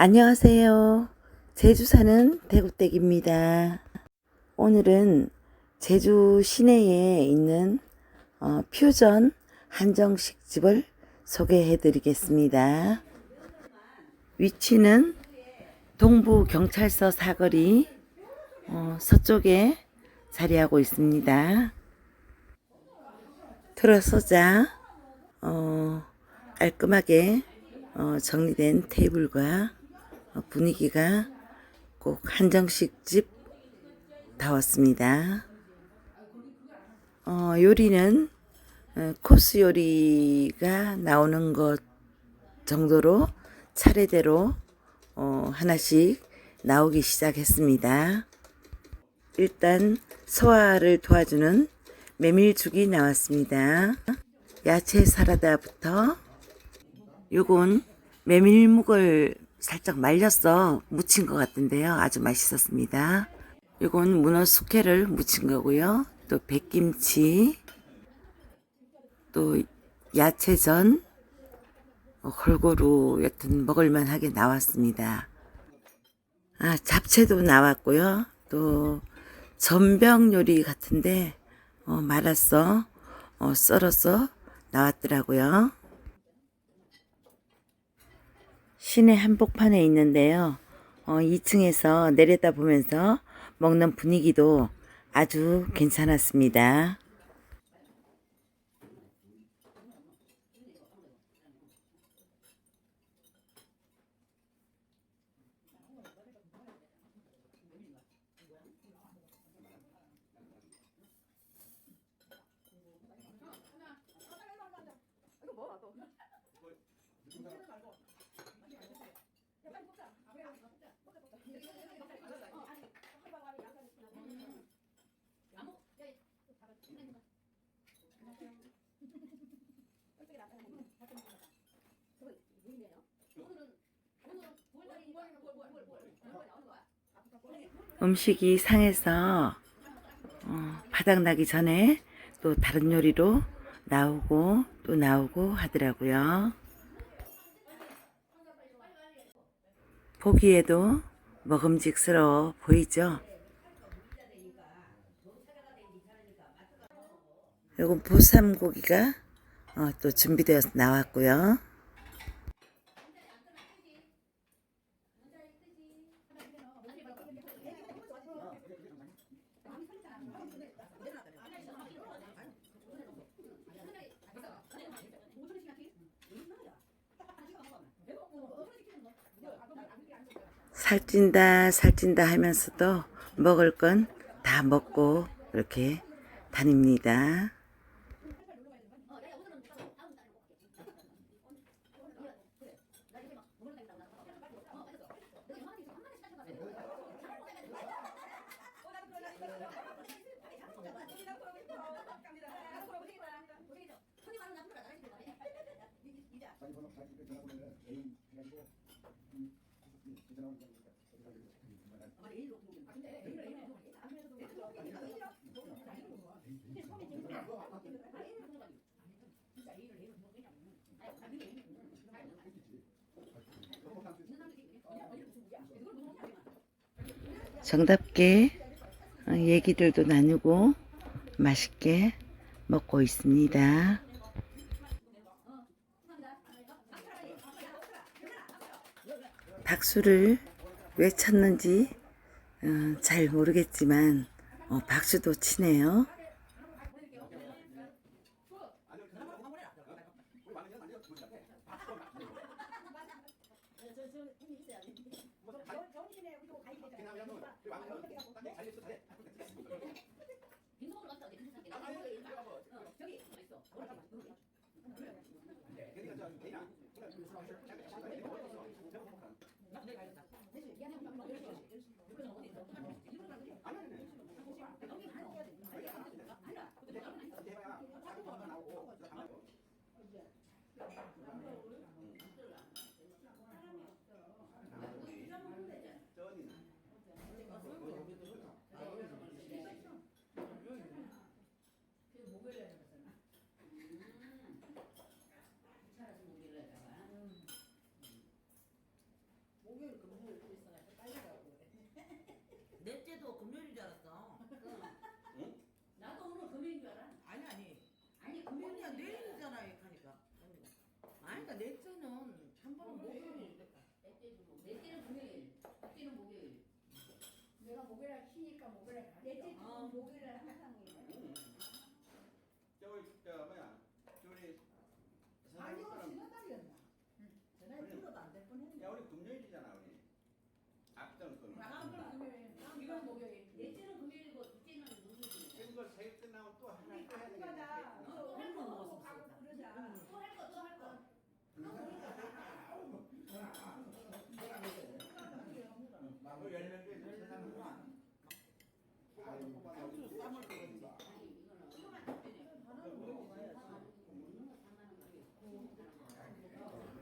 안녕하세요. 제주 사는 대구댁입니다. 오늘은 제주 시내에 있는 어, 퓨전 한정식 집을 소개해 드리겠습니다. 위치는 동부 경찰서 사거리 어, 서쪽에 자리하고 있습니다. 들어서자 어, 깔끔하게 어, 정리된 테이블과 어, 분위기가 꼭 한정식 집 다웠습니다. 어, 요리는 어, 코스 요리가 나오는 것 정도로 차례대로 어, 하나씩 나오기 시작했습니다. 일단 소화를 도와주는 메밀죽이 나왔습니다. 야채 사라다부터 요건 메밀묵을 살짝 말려서 무친 것 같은데요. 아주 맛있었습니다. 요건 문어 숙회를 무친 거고요. 또 백김치, 또 야채전, 어, 골고루 여튼 먹을만하게 나왔습니다. 아, 잡채도 나왔고요. 또 전병 요리 같은데 어, 말아서 어, 썰어서 나왔더라고요. 시내 한복판에 있는데요. 어, 2층에서 내려다 보면서 먹는 분위기도 아주 괜찮았습니다. 음식이 상해서 어, 바닥나기 전에 또 다른 요리로 나오고 또 나오고 하더라고요. 보기에도 먹음직스러워 보이죠? 요건 보쌈고기가 어, 또 준비되어서 나왔고요. 살찐다 살찐다 하면서도 먹을 건 다 먹고 이렇게 다닙니다. 정답게 어, 얘기들도 나누고 맛있게 먹고 있습니다. 박수를 왜 쳤는지 어, 잘 모르겠지만 어, 박수도 치네요. 내가 목요일 날 쉬니까 목요일 날 가겠다. 내 아, 목요일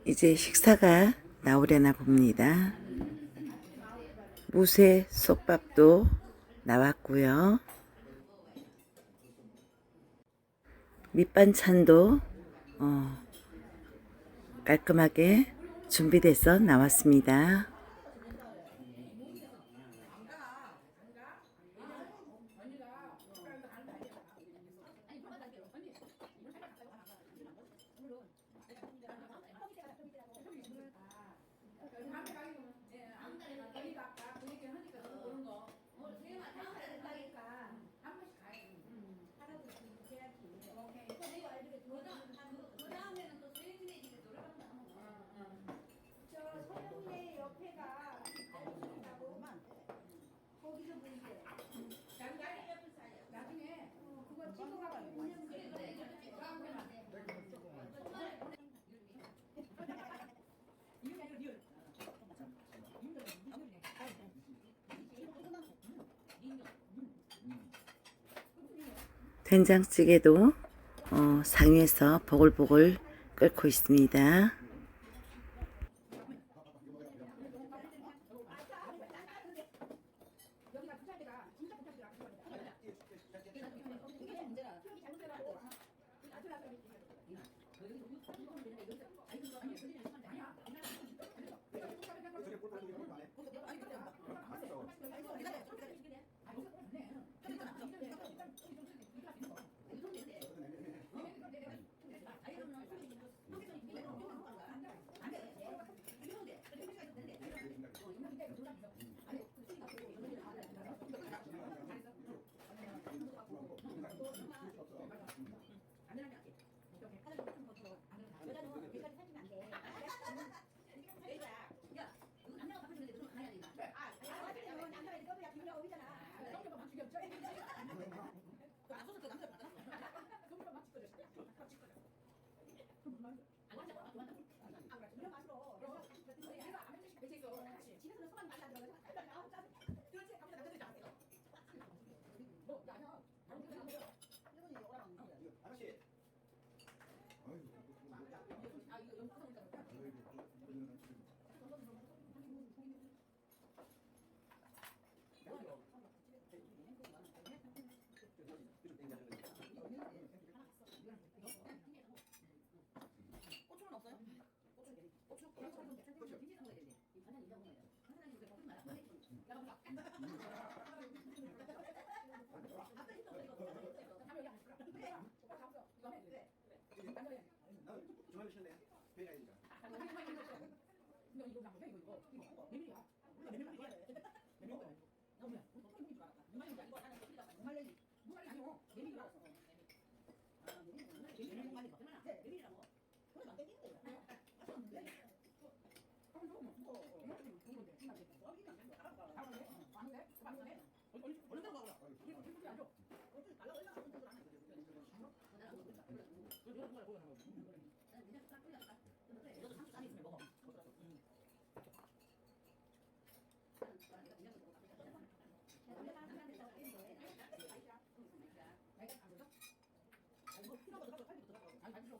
이제 식사가 나오려나 봅니다. 무쇠 솥밥도 나왔고요. 밑반찬도 어, 깔끔하게 준비돼서 나왔습니다. 된장찌개도 어, 상위에서 보글보글 끓고 있습니다. 메밀이야. 몰라, 메밀 좋아해. 메밀 좋아해. 나 뭐야? 우리 보통 메밀 좋아하다. 누가 얘기 아니고 나는 메밀이다. 정말 얘기. 누가 얘기 아니고 메밀 좋아했어. 아, 메밀. 메밀 먹는 거 아니고. 얼마나? 메밀이라고. 그래, 안 땡기는데. 맛이 없는데. 하면 너무 뭐 얼마나 좋은데. 거기는 안 된다. 가는데? 가는데? 가는데? 얼른 얼른 가고 가라. 이게 무슨 소리 안 줘? 어디 달라 올라가면 되잖아. 그래, 그래. 그래, 그래.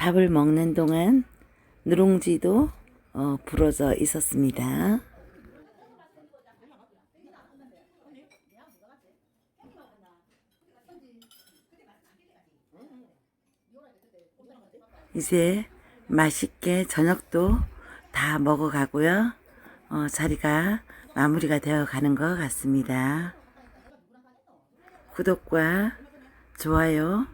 밥을 먹는 동안 누룽지도 어, 부러져 있었습니다. 이제 맛있게 저녁도 다 먹어가고요. 어, 자리가 마무리가 되어 가는 것 같습니다. 구독과 좋아요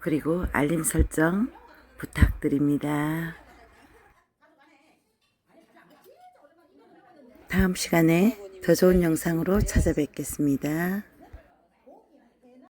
그리고 알림 설정 부탁드립니다. 다음 시간에 더 좋은 영상으로 찾아뵙겠습니다.